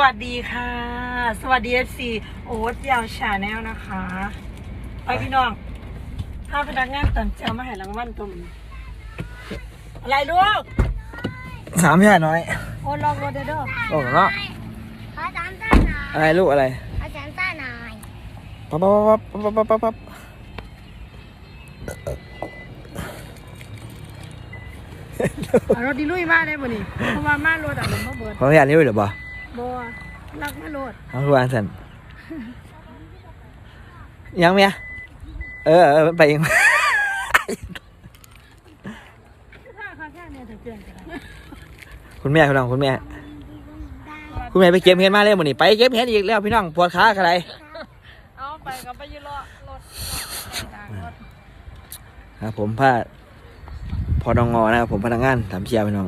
สวัสดีค่ะ สวัสดีเอฟซีโอ๊ตยาวชาแนลนะคะ ไปพี่น้องถ้าพนักงานตอนเจ้ามาให้รางวัลตุ่มอะไรลูกสามพี่น้อย โอ้ลองรถเด้อเด้อโอ้เนาะขอจำต้าหน่อยอะไรลูกอะไรขอจำต้าหน่อยปั๊บปั๊บปั๊บปั๊บปั๊บปั๊บปั๊บเอารถดีลุยมาได้บ่นี่เพราะว่ามารถอะมันบ่เบิดขออนุญาตนี่ด้วยเหรอ บ่บ่รักมารถเอาทุกอันสันยังเมียเออเออไปเองค่าค่าแค่เนี่ยถึงเตือนกันคุณแม่คุณน้องคุณแม่ คุณแม่ไปเก็บเห็ดมาเลยหมดนี่ไปเก็บเห็ดอีกแล้วพี่น้องปวดขาอะไรเอาไปกับไปยืนรอรถรถครับผมพาพอนองงอนะครับผมพนักงานถามเชียร์พี่น้อง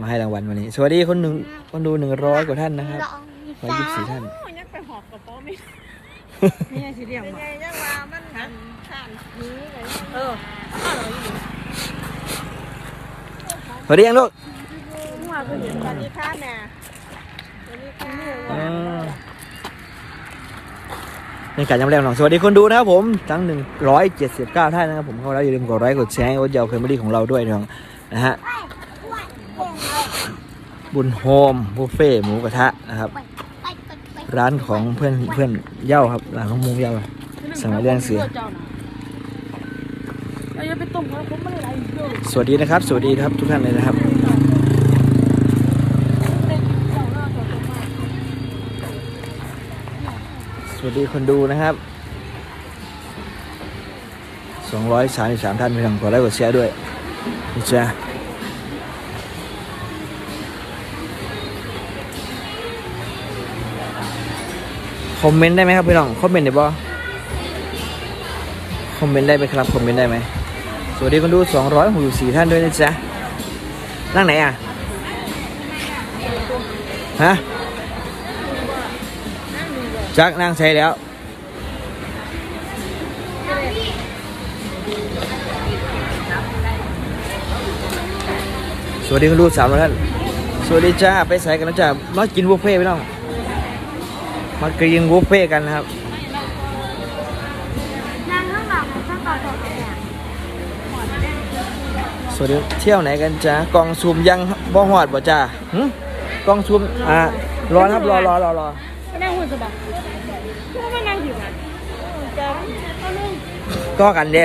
มาให้รางวัลวันนี้ สวัสดีคนหนึ่ง คนดูหนึ่งร้อยกว่าท่านนะครับลองร้อยยี่สิบสี่ท่านยังไปหอบกับป้อไม่นี่ไงสิเรียงบ่ยังยังว่ามันหันข้างนี้เลยเออสวัสดียังลูกว่าคือเห็นตอนนี้ค่าแม่ตอนนี้ค่าแม่อืมในการย้ำแรงหน่องสวัสดีคนดูนะครับผมทั้ง 179 ท่านนะครับผมเข้าแล้วอย่าลืมกดไลค์กดแชร์ให้โอ๊ตเยาวเคยมาดีของเราด้วยน้องนะฮะ บุญโฮมบุฟเฟ่หมูกระทะนะครับ ร้านของเพื่อนเพื่อนเย่าครับร้านของมุงเย่าสมัยเรียนเสือสวัสดีนะครับ สวัสดีครับทุกท่านเลยนะครับ สวัสดีคนดูนะครับ233ท่านไปทางกดไลค์กดแชร์ด้วยนี่จ้า คอมเมนต์ได้ไหมครับพี่น้องคอมเมนต์ได้บ่คอมเมนต์ได้ไหมครับคอมเมนต์ได้ไหมสวัสดีคนดู 264 ท่านด้วยนะจ๊ะนั่งไหนอะฮะจักนั่งใช้แล้วสวัสดีคุณดูสามท่าน สวัสดีจ้า ไปใส่กันแล้วจ้ามากินบุฟเฟ่ต์พี่น้อง มากินบุฟเฟ่ต์กันนะครับนั่งข้างหลังข้างก่อนตรงนี้สวัสดีเที่ยวไหนกันจ้ากองซูมยังบ่หอดบ่จ้าหึกองซูมอ่ารอนะครับรอรอรอรอไม่นั่งหุ่นสบายไม่นั่งอยู่นะจะเอานึ่งก็กันเด้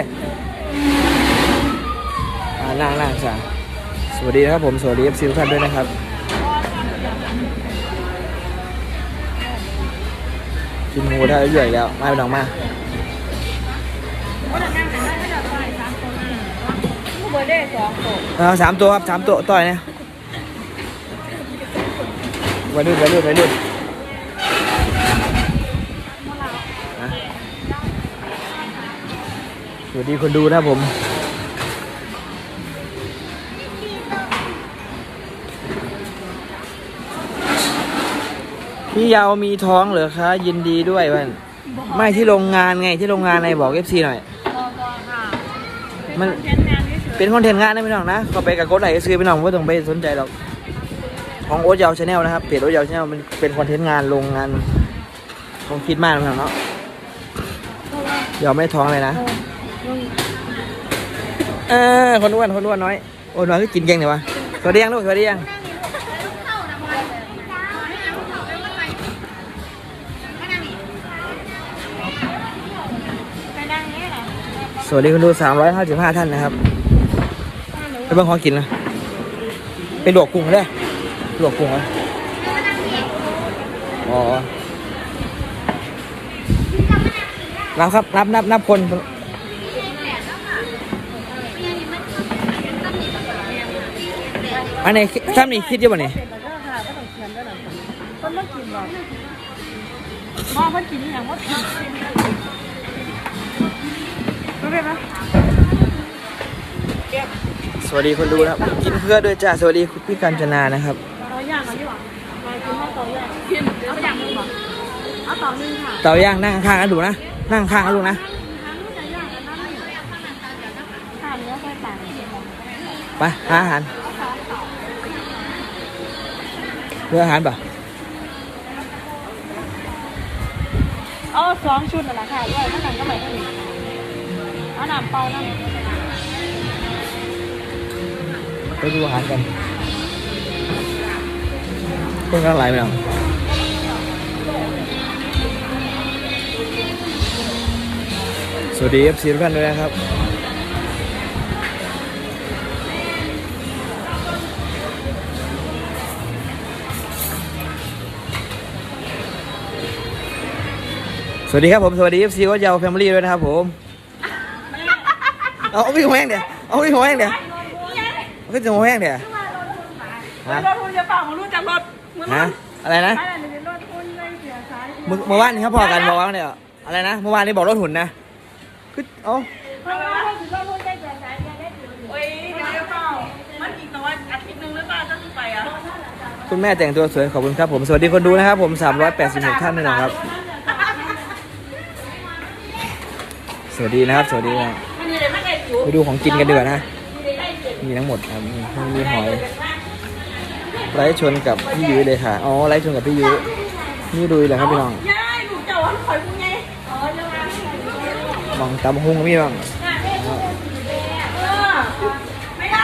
อ่านั่งนั่งจ้าสวัสดีนะครับผมสวัสดีเอฟซีทุกท่านด้วยนะครับ กินหมูได้เรื่อยๆแล้วมาไปน้องมาผู้เบอร์ได้สองโตเอาสามตัวครับสามตัวต่อยนะไปรุ่นไปรุ่นไปรุ่นอะสวัสดีคนดูนะครับผม พี่ยาวมีท้องเหรอคะยินดีด้วยวันไม่ที่โรงงานไงที่โรงงานไหนบอกเอฟซีหน่อยมันเห็นงานที่สุดเป็นคอนเทนต์งานนะพี่น้องนะเขาไปกับโค้ดไหนก็ซื้อพี่น้องไม่ต้องไปสนใจหรอกของโอ๊ตยาวชาแนลนะครับเพจโอ๊ตยาวชาแนลมันเป็นคอนเทนต์งานลงงานของคิดมากนะพี่น้องเนาะยอมไม่ท้องเลยนะเออคนอ้วนคนอ้วนน้อยโอ้น้อยก็กินเก่งเลยวะสวัสดียังลูกสวัสดียัง สวัสดีคุณดูสามร้อยห้าสิบห้าท่านนะครับไปเบิ่งของกินนะไปหลวกกุ้งได้หลวกกุ้งนะอ๋อรับครับรับนับนับคนอันไหนท่านนี้คิดยังไงเนี่ยมันไม่กินหรอกมอเพิ่นกินอย่างว่า ผิดรู้ไหมสวัสดีคนดูนะครับ กินเพื่อด้วยจ้าสวัสดีคุณพี่กัญจนานะครับเอาย่างเอาดีกว่ามากินข้าวต่อย่างกินเอาอย่างนึงก่อนเอาต่อหนึ่งค่ะเตาย่างนั่งข้างกันดูนะ นั่งข้างกันดูนะข้าวเนื้อไส้ปลาไปหาอาหารเพื่ออาหารป่ะเอาสองชุดนั่นแหละค่ะด้วยนั่นนั่นก็ไม่ได้ เอาน้ำเปล่านั่นไปดูอาหารกันคนกำลังไหลไปแล้วสวัสดีเอฟซีทุกท่านด้วยนะครับสวัสดีครับผม สวัสดีเอฟซีก็ยาวแฟมิลี่ด้วยนะครับผม เอาพี่หัวแห้งเดี๋ยวเอาพี่หัวแห้งเดี๋ยวเอาพี่หัวแห้งเดี๋ยวฮะรถคุณจะเปล่ามารู้จักรถมึงฮะอะไรนะอะไรในรถคุณเลยเสียสายเมื่อเมื่อวานนี้เขาพอกันบอกว่าเนี่ยอะไรนะเมื่อวานนี้บอกรถหุ่นนะคือเอ้าเพราะว่ารถรถคุณได้เสียสายได้ถือโอ้ยเดี๋ยวเปล่ามันอีกแต่ว่าอาทิตย์นึงหรือเปล่าจะไปอะคุณแม่แต่งตัวสวยขอบคุณครับผมสวัสดีคนดูนะครับผม 386 ท่านด้วยนะครับ สวัสดีนะครับ สวัสดีนะมันมีอะ ไรไม่ได้อยู่ไปดูของกินกันดีกว่านะ มีทั้งหมดครับมีมีหอยไร้ชนกับพี่ยุ้ยเลยค่ะ อ๋อไร้ชนกับพี่ยุ้ยนี่ดูเลยครับพี่น้องยายหนูเจ้าวันข่อยมึงไงอ๋อยังไงมองตำหุ้งกับพี่น้องเออไม่ได้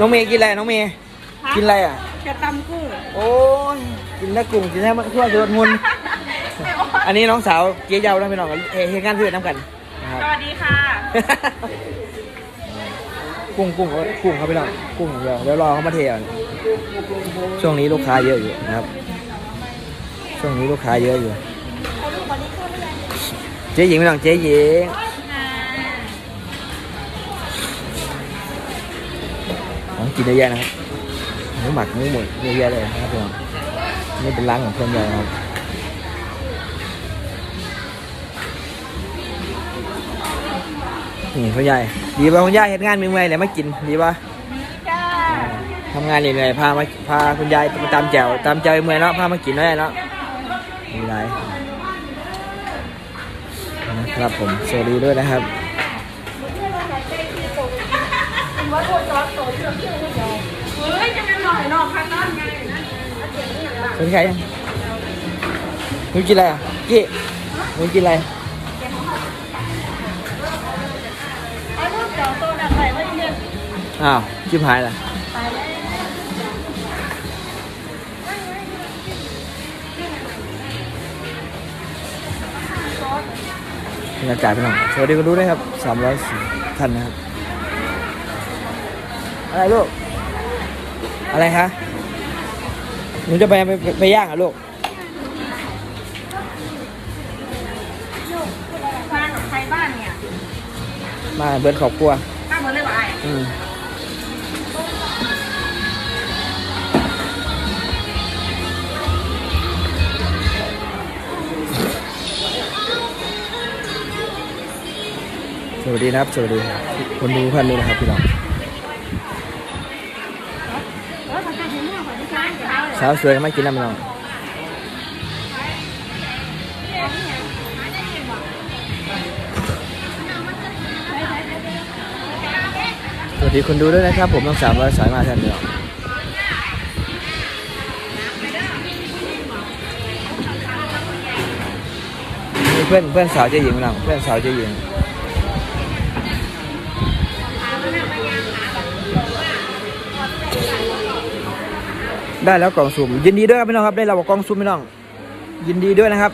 น้องเมย์กินอะไรน้องเมย์กินอะไรอะจะตำกุ้ง โอ้ยกินแล้กลุ่มกินแล้ทั่วจนมุนอันนี้น้องสาวเกียเยานะพี่น้องเฮ้ยงานเพื่อนน้ำกันนะครับสวัส ดีค่ะ กุ้งกุ้งเอากุ้งเขาพี่น้องกุ้งอย่างเดียวเดี๋ยวรอเขามาเทก่อนช่วงนี้ลูกค้าเยอะอยู่นะครับ ช่วงนี้ลูกค้าเยอะอยู่ เจ๊หญิงพี่น้องเจ๊หญิงของกินเยอะแยะนะครับหมูหมักหมูหมดเยอะแยะเลยนะครับพี่น้องนี่เป็นร้านของเพื่อนใหญ่นะครับ นี่พ่อใหญ่ ดีป่ะคุณยายเห็นงานมีเมื่อยเลยมากิน ดีป่ะจ้าทำงานเหนื่อยๆพามาพาคุณยายมาตามแจวตามแจวเมื่อยเนาะพามากินได้เนาะมีไรนะครับผมสวัสดีด้วยนะครับเฮ้ยจะเป็นหน่อยนอกข้างนอกไงเป็นใครยังมึงกินอะไรอะกี้มึงกินอะไร อ้าวชิบหายละบรรยากาศพี่น้องสวัสดีคุณดูด้วยครับสามร้อยสี่ท่านนะครับ อะไรลูก อะไรคะหนูจะไปไปไปย่างเหรอะลูกบ้านของใครบ้านเนี่ยมาเบิร์ดขอบครัวบ้านเหมือนเลยบ่ายอืม สวัสดีนะครับ สวัสดีคนดูพันเลยนะครับพี่น้องเออทำการที่เมื่อก่อนที่ร้าสาวสวยก็ไม่กินน้ำพี่น้องสวัสดีคนดูด้วยนะครับ ผมต้องสามร้อยสายมาแทนเดียวนี่เพื่อนเพื่อนสาวเจ๊หญิงพี่น้องเพื่อนสาวเจ๊หญิง ได้แล้วกล่องสุ่มยินดีด้วยครับพี่น้องครับได้เรากล่องสุ่มพี่น้อง ยินดีด้วยนะครับ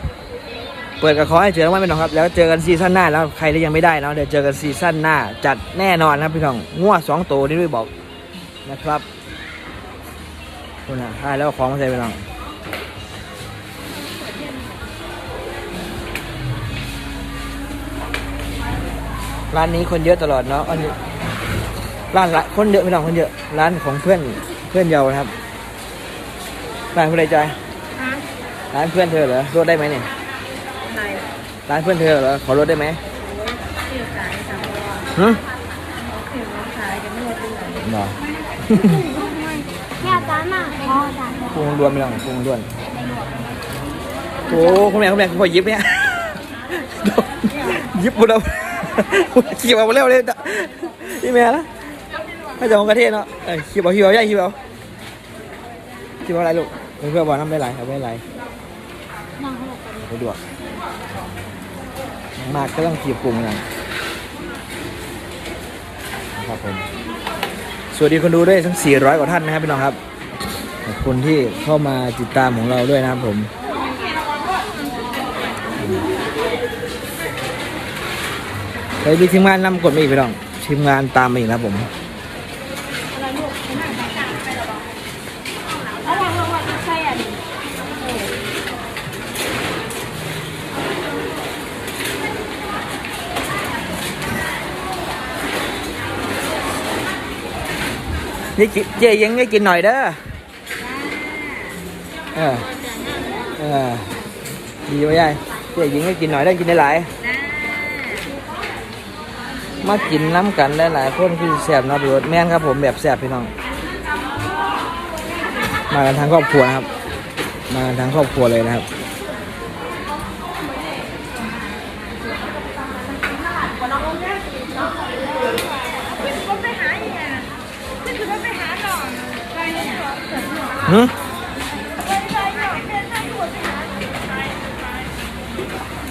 เปิดกับขอให้เจอรางวัลพี่น้องครับ แล้วเจอกันซีซั่นหน้าแล้วใครที่ยังไม่ได้นะเดี๋ยวเจอกันซีซั่นหน้า จัดแน่นอนครับพี่น้องงัวสองตัวนี่ด้วยบอกนะครับคุณอะให้แล้วของมาใส่พี่น้องร้านนี้คนเยอะตลอดเนาะอันนี้ร้านละคนเยอะพี่น้องคนเยอะ ร้านของเพื่อนเพื่อนเยาว์นะครับ ร้านผู้ใดใจอยร้านเพื่อนเธอเหรอรถได้ไหมเนี่ยไหนร้านเพื่อนเธอเหรอขอรถได้ไหมที่ขายสามร้อยฮะที่ขายจะไม่หมดที่ไหนหรอแม่ตามมาพอจ้ะพุงรวนไม่ต้องพุงรวนโอ้คุณแม่คุณแม่คุณพ่อยิบเนี่ยยิบหมดแล้วขี่มาหมดแล้วเลยพี่แม่ละถ้าจะของกระเทศเนาะเอ้ยขี่เอาขี่เอาใหญ่ขี่เอาขี่เอาอะไรลูก เพื่อนบอกน้ำได้ไรเอาไม่ไรน้องเขาบอกไปสะดวกมากก็ต้องขีบปรุงนะครับผมสวัสดีคนดูด้วยทั้ง 400 กว่าท่านนะครับพี่น้องครับขอบคุณที่เข้ามาติดตามของเราด้วยนะครับผมไปมีทีมงานนำกดมาอีกพี่น้องทีมงานตามมาอีกนะครับผม แล้วเราเราว่าใช่อะดิ นี่กิเจ๊ยังไม่กินหน่อยเด้อเออเออดีไว้ยายเจ๊ยิงก็กินหน่อยได้กินได้หลายมากินน้ำกันหลายๆคนคือแสบเนาะพี่รถแม่นครับผมแบบแสบพี่น้อง มากันทั้งครอบครัวนะครับ มากันทั้งครอบครัวเลยนะครับ หืม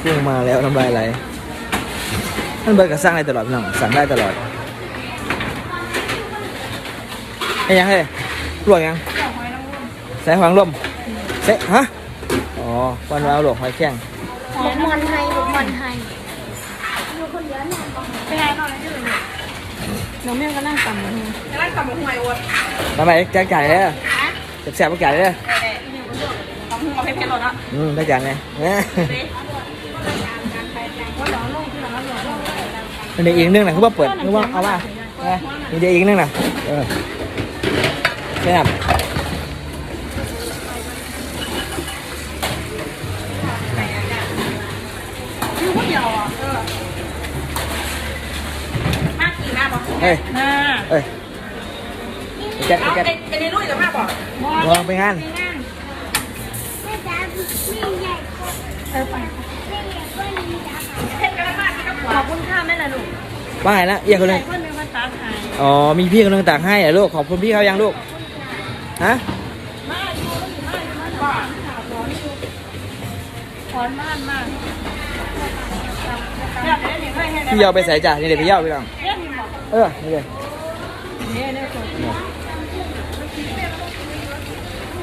พุ่งมาแล้วน้ำลายไหลมันเบิร์ก็สร้างได้ตลอดพี่น้องสั่งได้ตลอดไอ้ยังเฮ้ยลวกยังใส่หอยนางรมใส่ฮะอ๋อวันวาวลวกหอยแข้งหอมมันไทยหรือมันไทยไปหาหน่อยที่อื่นน้องแม่ก็นั่งตำมันกำลังกลับมาห่วยอดทำไมแกงไก่เลย แสบๆแกงไก่เลยของหัวเพชรเพชรหรอนะอืมได้จานไงเนี่ยมันเดี๋ยวอีกนึงนะคือว่าเปิดคือว่าเอาว่าเนี่ยมีเดี๋ยวอีกนึงนะเออแซ่บอยู่คนเดียวอะเออมากกี่มากบอกเฮ้ย น่าเอ้ยไปแจ็คไปเอาแจ็คในในรุ่ยกับมากบอกลองไปงานแม่จ๋านี่ใหญ่กว่าเออไปนี่ใหญ่กว่านี่จ๋าเพชรกำลังมากที่กับขอบคุณค่าแม่ละลูกว่าไงนะเอียงคนหนึงเพื่อนเป็นภาษาไทยอ๋อมีพี่คนหนึงตากให้เหรอลูกขอบคุณพี่เขายังลูกฮะขอนมากมากพี่เยาไปใส่จ่านี่เดี๋ยวพี่เยาไปลองเออนี่เลย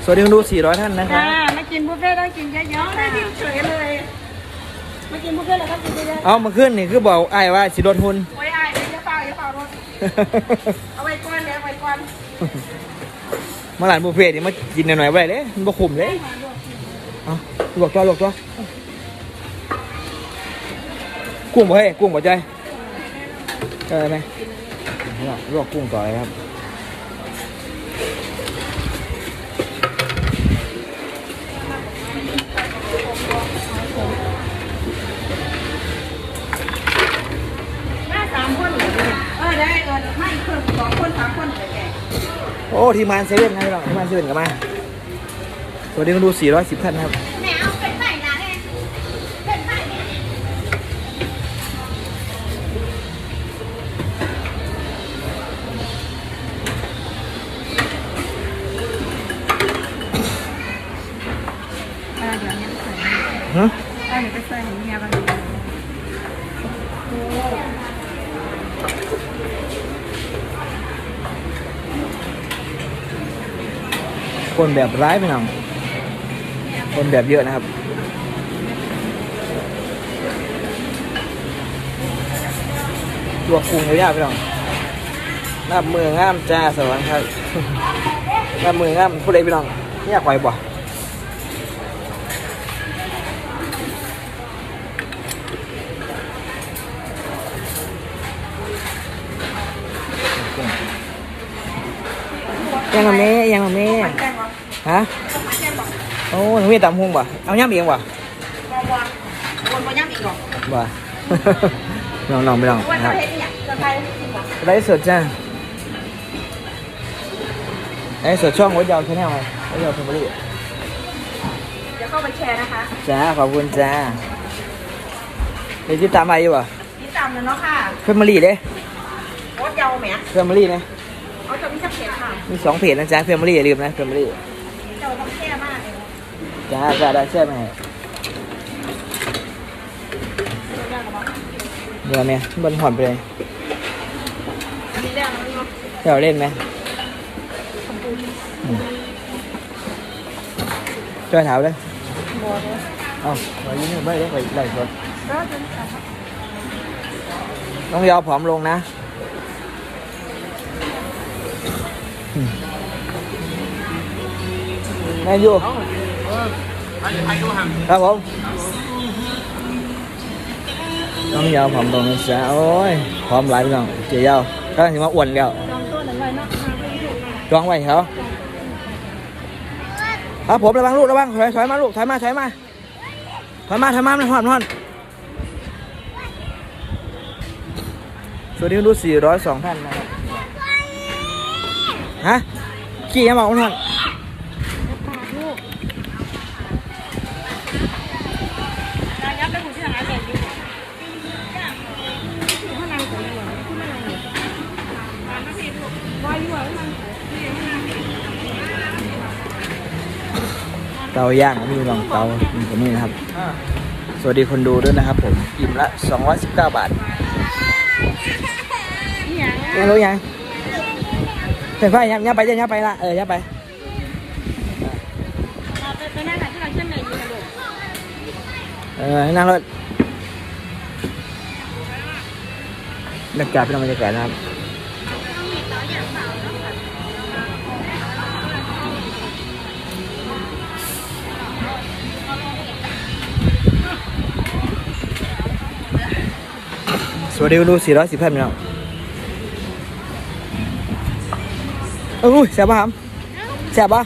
สวัสดีคุณดู 400 ท่านนะครัจ้าบมากินบุฟเฟ่ต์ต้องกินเยอะๆได้ดิวเฉยเลยมากินบุฟเฟ่ต์แล้วก็กินเยอะเอามาขึ้นนี่คือบอกไอ้ายว่าสิลดทุน ๆโอ้ยอายเลยอย่าเปล่าอย่าเปล่ารถเอาไว้ก่อนเดี๋ยวเอาไว้ก่อนมาหลานบุฟเฟ่ต์นี่มากินหน่อยๆไว้เลยมันบ่คุ้มเลย เอาลวกตัวลวกตัวกุ้งบ่เฮ้ยกุ้งบ่ใจอยเออไหมลวกกุ้งต่อเลยครับ หน้าสามคนเออได้เออไม่เพิ่มสองคนสามคนเลยแก โอ้ทีมงานเซเว่นนะพี่น้องทีมงานเซเว่นกลับมาสวัสดีคนดู 410 ท่านนะครับแม่เอาเป็นใส่ละไงเป็นใส่เนี่ยเออเดี๋ยวนี้ใส่ฮะเออเดี๋ยวไปใส่ของเมียกัน คนแบบร้ายพี่น้องคนแบบเยอะนะครับลวกุ้งยาวๆพี่น้องน้ามืองามจ้าสวัสดีครับน้ามืองามผู้ใดพี่น้องเนี่ยควายบ่ยังกับแม่ยังกับแม่ ฮะโอ้หนูมีตำหุงบ่เอาย่ำเองบ่บอว่าวนมาย่ำอีกหรอบ่น้องไปลองนะครับไปจริงหรอไลฟ์สดจ้าไลฟ์สดช่องวัดยาวชาแนลไงวัดยาวเพมบรีเดี๋ยวเข้าไปแชร์นะคะ จ้า ขอบคุณจ้าเดี๋ยวติดตามอะไปอยู่บ่นี่ตามเลยเนาะค่ะเพมบรีเด้โอ๊ตเยาวแหมเพมบรีนะเขาจะมีสักเพจค่ะ มีสองเพจนะจ้าเพมบรีอย่าลืมนะเพมบรี ได้ได้ได้เชื่อไหมเดี๋ยวเนี่ยบนหอนไปเลยเดี๋ยวเล่นไหมช่วยถามเลยเอาไว้ยืนไม่ได้ไปได้ก่นต้องยอผอมลงนะแมนยู่ ครับผมน้องยาวผอมลงนะจ๊ะโอ้ยผอมหลายพี่น้องเจียาวกำลังจะมาอ้วนแล้วจองไว้เนาะมาไปดูมาจองไว้เขาครับผมระวังลูกระวังถอยถอยมาลูกถอยมาถอยมาถอยมาถอยมามันหอนหอนสวัสดีคุณดู402ท่านนะครับฮะขี่ยังบอกคุณหอน เตาย่างมีลองเตามีตรงนี้นะครับ สวัสดีคนดูด้วยนะครับ ผมอิ่มละ 219 บาทยังยังรู้ยังเป็นไฟยังยังไปยังยังไปละเออยังไปมาไปไปเออยู่ลูกเออให้นั่งรถบรรยากาศเป็นบรรยากาศนะครับ สวัสดีคุณดู410พันพี่น้องเอ้ยแซ่บป่ะครับแซ่บป่ะ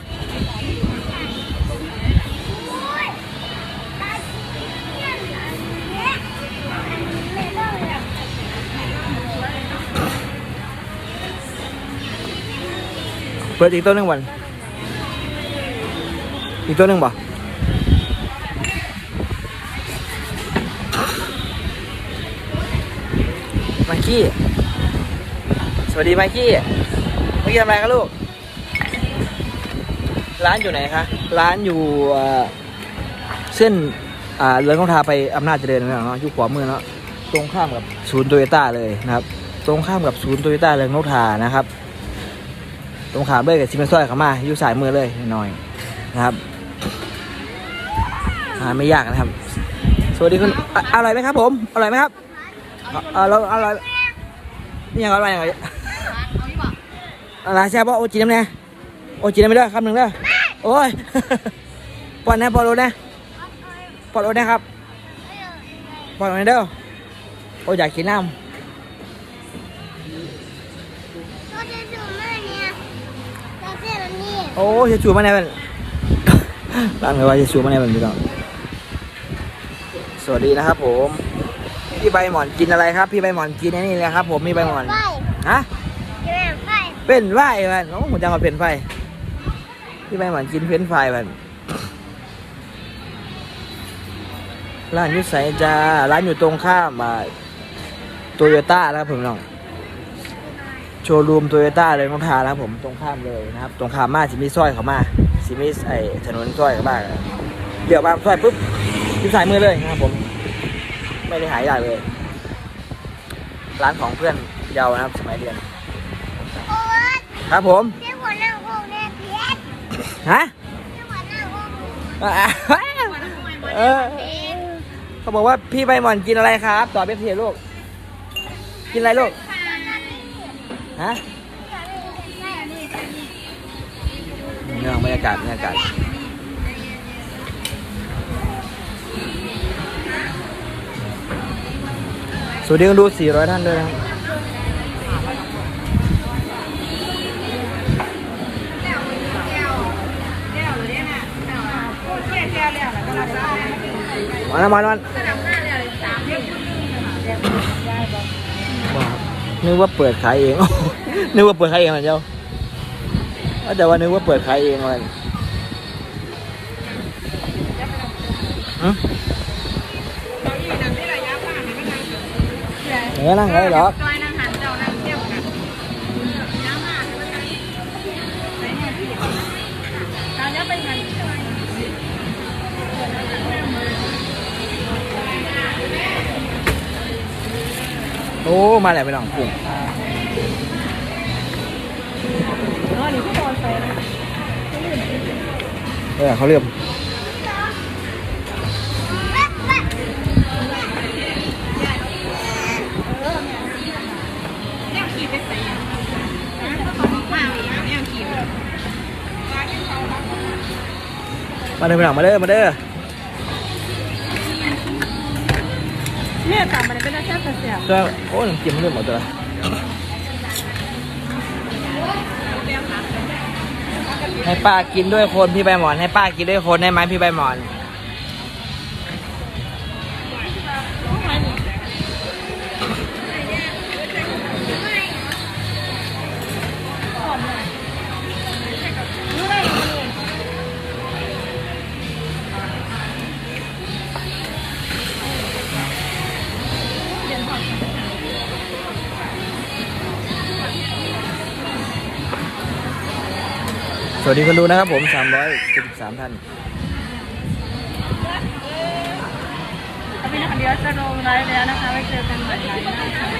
เปิดอีกตัวหนึ่งวันอีกตัวหนึ่งบ่ กี้ สวัสดีไมค์กี้เมื่อกี้ทำอะไรกันลูก ร้านอยู่ไหนคะ ร้านอยู่เส้นอ่าเรือนของทาไปอำนาจเจริญนะเนาะอยู่ขวามือเนาะ ตรงข้ามกับศูนย์โตโยต้าเลยนะครับ ตรงข้ามกับศูนย์โตโยต้าเรือนของทานะครับ ตรงขามเลยกับซิมเมนซอยเขามาอยู่สายมือเลยหน่อยนะครับหาไม่ยากนะครับ สวัสดีคุณออร่อยไหมครับผม อร่อยไหมครับอะอะเราอร่อย นี่ยังอร่อยยังไงอะไรแซ่บป่ะโอจีน้ำเนี่ยโอจีน้ำไม่ได้คำหนึ่งเด้อโอ้ยปอนนะปอนโรนะปอนโรนะครับปอนโรนะเด้อโอ้ยอยากกินน้ำก็จะดูแม่เนี่ยก็จะแบบนี้โอ้เชชูมาแน่เป็นตั้งเลยว่าเชชูมาแน่เป็นพี่น้องสวัสดีนะครับผม พี่ใบหมอนกินอะไรครับ พี่ใบหมอนกินไอ้นี่เลยครับ ผมมีใบหมอนไฟฮะแม่ไฟเป็นไฟมันโอ้ผมจะมาเป็นไฟพี่ใบหมอนกินเป็นไฟมันร้านอยุไสจ้าร้านอยู่ตรงข้ามโตโยต้าแล้วครับผมน้องโชว์รูมโตโยต้าเลยน้องทานะครับผมตรงข้ามเลยนะครับ ตรงข้ามมาสิมีซอยเขามาสิมีไอถนนซอยเขามาเดี๋ยวมาซอยปุ๊บที่สายมือเลยนะครับผม ไม่ได้หายากเลย ร้านของเพื่อนเยาวนะครับสมัยเรียนโอ๊ยครับผมเจ้าหัวหน้าพวกเนี่ยเพี้ยนฮะเจ้าหัวหน้าพวกเออเขาบอกว่าพี่ใบหมอนกินอะไรครับตอบเอฟซีลูก กินอะไรลูก ฮะเรื่องบรรยากาศบรรยากาศ สวัสดีคุณดู 400 ท่านด้วยนะครับมาแล้วมาแล้วว้าวนึกว่าเปิดขายเอง นึกว่าเปิดขายเองเหรอเจ้าแต่ว่านึกว่าเปิดขายเองเลย เออนั่งเลยเหรอจอยนั่งหันเจ้านั่งเที่ยวกันน้ำมาไหนเนี่ยพี่ตอนนี้ไปหันจอยสโอ้ มาแล้วพี่น้องกุ้งอ๋อนี่พี่บอลไปนะเออเขาเริ่ม มาเด้อพี่น้องมาเด้อมาเด้อแม่ตามมาเลยเป็นอาแซ่บเสียบก็โอ้น้ำจิ้มมันเริ่มหมดตัวให้ป้ากินด้วยคนพี่ใบหมอน ให้ป้ากินด้วยคนได้ไหมพี่ใบหมอน วัสดีคนดูนะครับผม373ท่านเป็นคนเดียวจะลงไลฟ์แล้วนะคะไว้เจอกันใหม่ไลาค่ะ